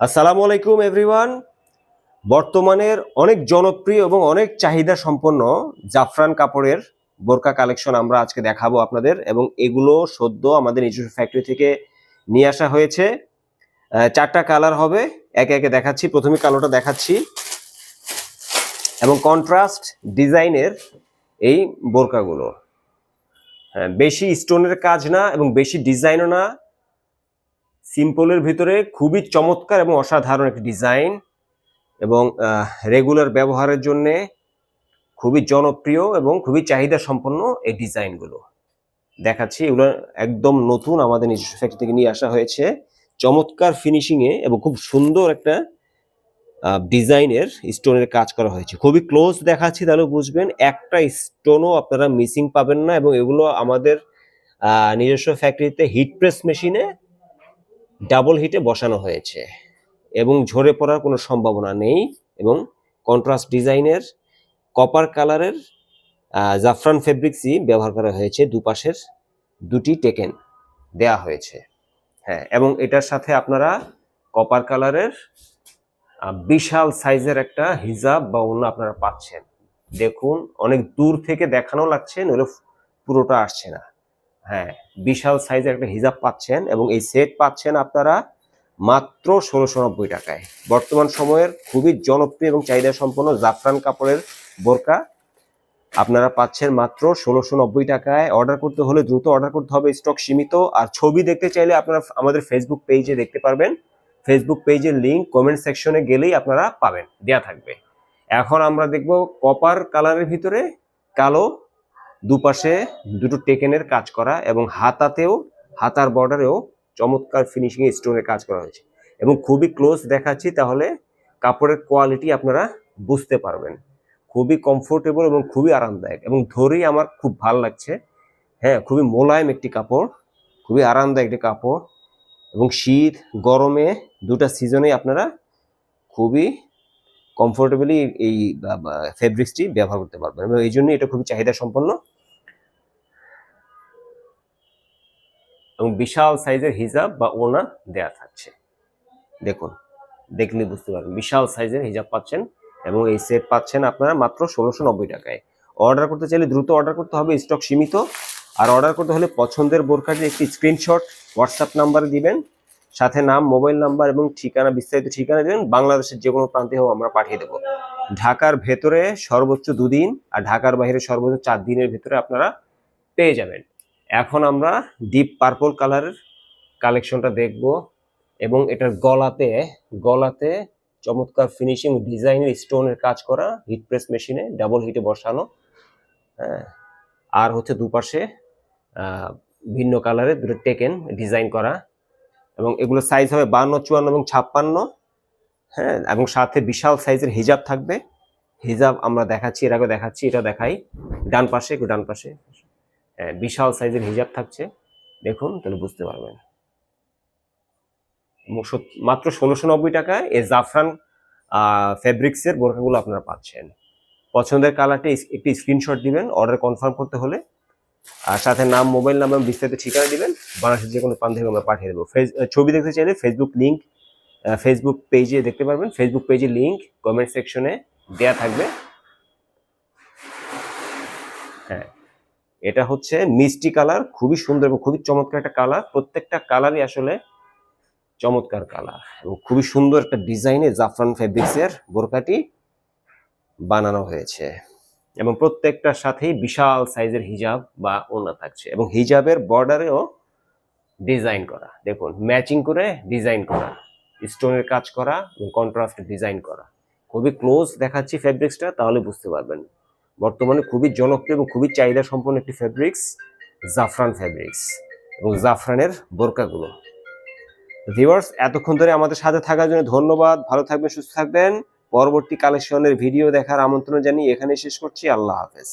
আসসালামু আলাইকুম, এভরিওয়ান। বর্তমানের অনেক জনপ্রিয় এবং অনেক চাহিদা সম্পন্ন জাফরান কাপড়ের বোরকা কালেকশন আমরা আজকে দেখাবো আপনাদের এবং এগুলো সদ্য আমাদের নিজস্ব ফ্যাক্টরি থেকে নিয়ে আসা হয়েছে। চারটা কালার হবে, একে একে দেখাচ্ছি। প্রথমে কালোটা দেখাচ্ছি। এবং কন্ট্রাস্ট ডিজাইনের এই বোরকাগুলো। হ্যাঁ বেশি স্টোনের কাজ না এবং বেশি ডিজাইনও না। সিম্পলের ভিতরে খুবই চমৎকার এবং অসাধারণ একটি ডিজাইন এবং রেগুলার ব্যবহারের জন্যে খুবই জনপ্রিয় এবং খুবই চাহিদা সম্পন্ন এই ডিজাইনগুলো। দেখাচ্ছি, এগুলো একদম নতুন আমাদের নিজস্ব ফ্যাক্টরি থেকে নিয়ে আসা হয়েছে। চমৎকার ফিনিশিংয়ে এবং খুব সুন্দর একটা ডিজাইনের স্টোনের কাজ করা হয়েছে। খুবই ক্লোজ দেখাচ্ছি তাহলে বুঝবেন, একটা স্টোনও আপনারা মিসিং পাবেন না এবং এগুলো আমাদের নিজস্ব ফ্যাক্টরিতে হিট প্রেস মেশিনে ডাবল হিটে বসানো হয়েছে এবং ঝরে পড়ার কোনো সম্ভাবনা নেই এবং কন্ট্রাস্ট ডিজাইনের কপার কালারের জাফরান ফেব্রিক্সই ব্যবহার করা হয়েছে দুপাশের দুটি টেকেন দেয়া হয়েছে। হ্যাঁ এবং এটার সাথে আপনারা কপার কালারের বিশাল সাইজের একটা হিজাব বা অন্য আপনারা পাচ্ছেন। দেখুন, অনেক দূর থেকে দেখানো লাগছে, নইলে পুরোটা আসছে না। হ্যাঁ বিশাল সাইজের একটা হিজাব পাচ্ছেন এবং এই সেট পাচ্ছেন আপনারা মাত্র ষোলোশো নব্বই টাকায়। বর্তমান সময়ের খুবই জনপ্রিয় এবং চাহিদা সম্পন্ন জাফরান কাপড়ের বোরকা আপনারা পাচ্ছেন মাত্র ষোলোশো নব্বই টাকায়। অর্ডার করতে হলে দ্রুত অর্ডার করতে হবে, স্টক সীমিত। আর ছবি দেখতে চাইলে আপনারা আমাদের ফেসবুক পেজে দেখতে পারবেন। ফেসবুক পেজের লিঙ্ক কমেন্ট সেকশনে গেলেই আপনারা পাবেন, দেয়া থাকবে। এখন আমরা দেখব কপার কালারের ভিতরে কালো দুপাশে দুটো টেকেনের কাজ করা এবং হাতাতেও, হাতার বর্ডারেও চমৎকার ফিনিশিং স্টোনের কাজ করা হয়েছে। এবং খুবই ক্লোজ দেখাচ্ছি, তাহলে কাপড়ের কোয়ালিটি আপনারা বুঝতে পারবেন। খুবই কমফোর্টেবল এবং খুবই আরামদায়ক এবং ধরেই আমার খুব ভালো লাগছে। হ্যাঁ খুবই মোলায়েম একটি কাপড়, খুবই আরামদায়ক একটি কাপড় এবং শীত, গরমে দুটা সিজনে আপনারা খুবই কমফোর্টেবলি এই ফেব্রিক্সটি ব্যবহার করতে পারবেন এবং এই জন্যই এটা খুবই চাহিদা সম্পন্ন এবং বিশাল সাইজের হিজাব বা ওনা দেয়া থাকছে। দেখুন, দেখলে বুঝতে পারবেন, বিশাল সাইজের হিজাব পাচ্ছেন এবং এই সেট পাচ্ছেন আপনারা মাত্র ষোলোশো নব্বই টাকায়। অর্ডার করতে চাইলে দ্রুত অর্ডার করতে হবে স্টক সীমিত। আর অর্ডার করতে হলে পছন্দের বোরকাটির একটি স্ক্রিনশট হোয়াটসঅ্যাপ নাম্বারে দিবেন, সাথে নাম মোবাইল নাম্বার এবং ঠিকানা, বিস্তারিত ঠিকানা দেবেন, বাংলাদেশের যে কোনো প্রান্তে হোক আমরা পাঠিয়ে দেবো। ঢাকার ভেতরে সর্বোচ্চ দুদিন আর ঢাকার বাইরে সর্বোচ্চ চার দিনের ভেতরে আপনারা পেয়ে যাবেন। এখন আমরা ডিপ পার্পল কালারের কালেকশনটা দেখব এবং এটার গলাতে গলাতে চমৎকার ফিনিশিং ডিজাইনের স্টোনের কাজ করা হিট প্রেস মেশিনে ডাবল হিটে বসানো। হ্যাঁ আর হচ্ছে দুপাশে ভিন্ন কালারের দুটো টেকেন ডিজাইন করা এবং এগুলো সাইজ হবে বান্ন, চুয়ান্ন এবং ছাপ্পান্ন। হ্যাঁ এবং সাথে বিশাল সাইজের হিজাব থাকবে। হিজাব আমরা দেখাচ্ছি, এর আগে দেখাচ্ছি, এটা দেখাই। ডান পাশে, একটু ডান পাশে। বিশাল সাইজের হিজাব থাকছে। দেখুন, তাহলে বুঝতে পারবেন। মাত্র ষোলোশো নব্বই টাকায় এই জাফরান ফেব্রিক্সের বোরকাগুলো আপনারা পাচ্ছেন। পছন্দের কালারটি একটি স্ক্রিনশট দিবেন, অর্ডার কনফার্ম করতে হলে। আর সাথে নাম, মোবাইল নাম্বার, বিস্তারিত ঠিকানা দিবেন। বাংলাদেশের যে কোনো প্রান্ত থেকে আমরা পাঠিয়ে দেবো। ছবি দেখতে চাইলে ফেসবুক লিঙ্ক ফেসবুক পেজে দেখতে পারবেন। ফেসবুক পেজের লিঙ্ক কমেন্ট সেকশনে দেয়া থাকবে। হ্যাঁ এটা হচ্ছে মিষ্টি কালার, খুবই সুন্দর এবং খুবই চমৎকার একটা কালার। প্রত্যেকটা কালারই আসলে চমৎকার কালার এবং খুবই সুন্দর একটা ডিজাইনে জাফরান ফেব্রিক্সের বোরকাটি বানানো হয়েছে এবং প্রত্যেকটার সাথেই বিশাল সাইজের হিজাব বা ওড়না থাকছে এবং হিজাবের বর্ডারেও ডিজাইন করা। দেখুন, ম্যাচিং করে ডিজাইন করা, স্টোনের কাজ করা এবং কন্ট্রাস্ট ডিজাইন করা। খুবই ক্লোজ দেখাচ্ছি ফেব্রিক্সটা তাহলে বুঝতে পারবেন। বর্তমানে খুবই জনপ্রিয় এবং খুবই চাহিদা সম্পন্ন একটি ফেব্রিক্স জাফরান ফেব্রিক্স এবং জাফরানের বোরকাগুলো। ভিউয়ার্স এতক্ষণ ধরে আমাদের সাথে থাকার জন্য ধন্যবাদ। ভালো থাকবেন, সুস্থ থাকবেন। পরবর্তী কালেকশনের ভিডিও দেখার আমন্ত্রণ জানিয়ে এখানে শেষ করছি। আল্লাহ হাফেজ।